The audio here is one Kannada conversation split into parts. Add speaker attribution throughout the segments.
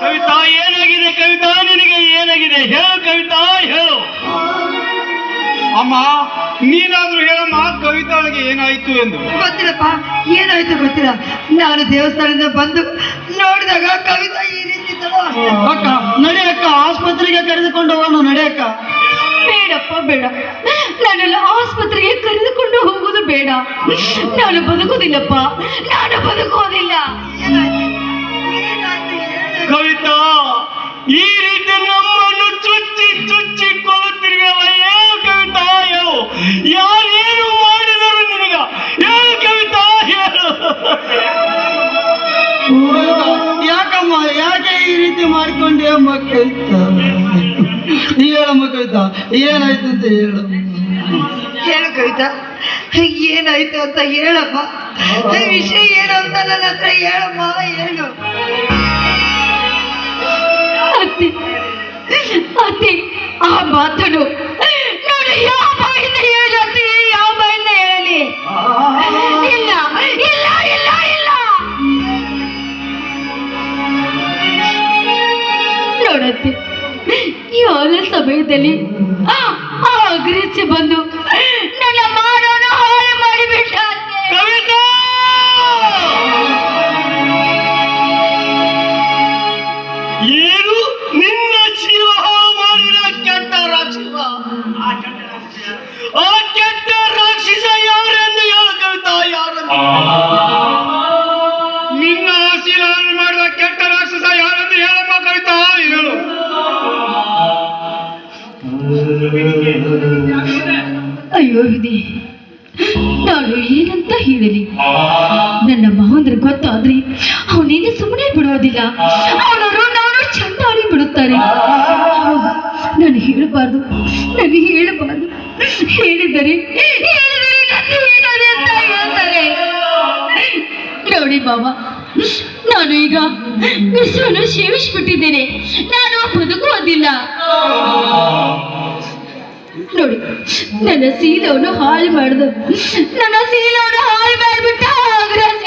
Speaker 1: ಕವಿತಾ ಏನಾಗಿದೆ ಕವಿತಾ? ನಿನಗೆ ಏನಾಗಿದೆ? ಹೇಳು ಕವಿತಾ ಹೇಳು.
Speaker 2: ಅಮ್ಮ ನೀನಾದ್ರೂ ಹೇಳಮ್ಮ ಕವಿತಾಳಿಗೆ ಏನಾಯ್ತು ಎಂದು.
Speaker 3: ಗೊತ್ತಿರಪ್ಪ ಏನಾಯ್ತು ಗೊತ್ತಿಲ್ಲ. ನಾನು ದೇವಸ್ಥಾನದಿಂದ ಬಂದು ನೋಡಿದಾಗ ಕವಿತಾ ಈ ರೀತಿ
Speaker 2: ಅಕ್ಕ ನಡಿ ಅಕ್ಕ ಆಸ್ಪತ್ರೆಗೆ
Speaker 4: ನಾನು ಬದುಕುವುದಿಲ್ಲಪ್ಪ. ನಾನು ಬದುಕುವುದಿಲ್ಲ.
Speaker 1: ಕವಿತಾ ಈ ರೀತಿ ನಮ್ಮನ್ನು ಚುಚ್ಚಿ ಚುಚ್ಚಿ ಕೊಲ್ಲುತ್ತಿರುವಲ್ಲ ಏನು ಕವಿತಾ ಹೇಳು. ಯಾರೇನು ಮಾಡಿದರು ನಿನಗ? ಹೇಳು ಕವಿತಾ ಹೇಳು.
Speaker 2: ಯಾಕಮ್ಮ ಯಾಕೆ ಈ ರೀತಿ ಮಾಡಿಕೊಂಡೆ ಅಮ್ಮ ಕವಿತಾ? ಹೇಳಮ್ಮ ಕವಿತಾ ಏನಾಯ್ತು ಅಂತ ಹೇಳು.
Speaker 3: ಹೇಳು ಕವಿತಾ ಏನಾಯ್ತು ಅಂತ ಹೇಳಮ್ಮ ಈ ವಿಷಯ ಏನು ಅಂತ ನನ್ನ ಹತ್ರ ಹೇಳಮ್ಮ, ಹೇಳು.
Speaker 4: ಅತ್ತೆ ಅತ್ತೆ, ಆ ಮಾತನು ನಾನು ಯಾವ ಬಾಯಿಂದ ಹೇಳು ಅತ್ತೆ, ಯಾವ ಬಾಯಿಂದ ಹೇಳಲಿ? ಇಲ್ಲ ಇಲ್ಲ ಇಲ್ಲ ಇಲ್ಲ. ನೋಡತ್ತೆ ಯಾರ ಸಮಯದಲ್ಲಿ ಆ ಅಗ್ರೆಸಿ ಬಂದು
Speaker 1: ಆ ಕೆಟ್ಟ ರಾಕ್ಷಸ ಯಾರೆಂದು ಹೇಳು ಕವಿತಾ ಯಾರೆಂದು?
Speaker 2: ನಿನ್ನ ಆಶೀಲವನ್ನು ಮಾಡಿದ ಕೆಟ್ಟ ರಾಕ್ಷಸ ಯಾರೆಂದು ಹೇಳಮ್ಮ ಕವಿತಾ ಹೇಳು.
Speaker 4: ಅಯ್ಯೋ ವಿಧಿ ನಾನು ಏನಂತ ಹೇಳಲಿ? ನನ್ನ ಮಹಂದ್ರ ಗೊತ್ತಾದ್ರೆ ಅವನೇನು ಸುಮ್ಮನೆ ಬಿಡೋದಿಲ್ಲ. ಅವನವರು ನಾನು ಚಂದಾಡಿ ಬಿಡುತ್ತಾರೆ. ನಾನು ಹೇಳಬಾರ್ದು ನಾನು ಹೇಳಬಾರ್ದು. ಹೇಳಿದರೆ ನೋಡಿ ಬಾಬಾ ನಾನು ಈಗ ವಿಶ್ವನು ಸೇವಿಸ್ಬಿಟ್ಟಿದ್ದೇನೆ. ನಾನು ಬದುಕುವುದಿಲ್ಲ ನೋಡಿ ನನ್ನ ಸೀಲವನ್ನು ಹಾಳು ಮಾಡಿದ್ರು ನನ್ನ ಸೀಲವನ್ನು ಹಾಳು ಮಾಡಿಬಿಟ್ಟ ಅಗ್ರಜ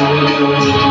Speaker 5: Música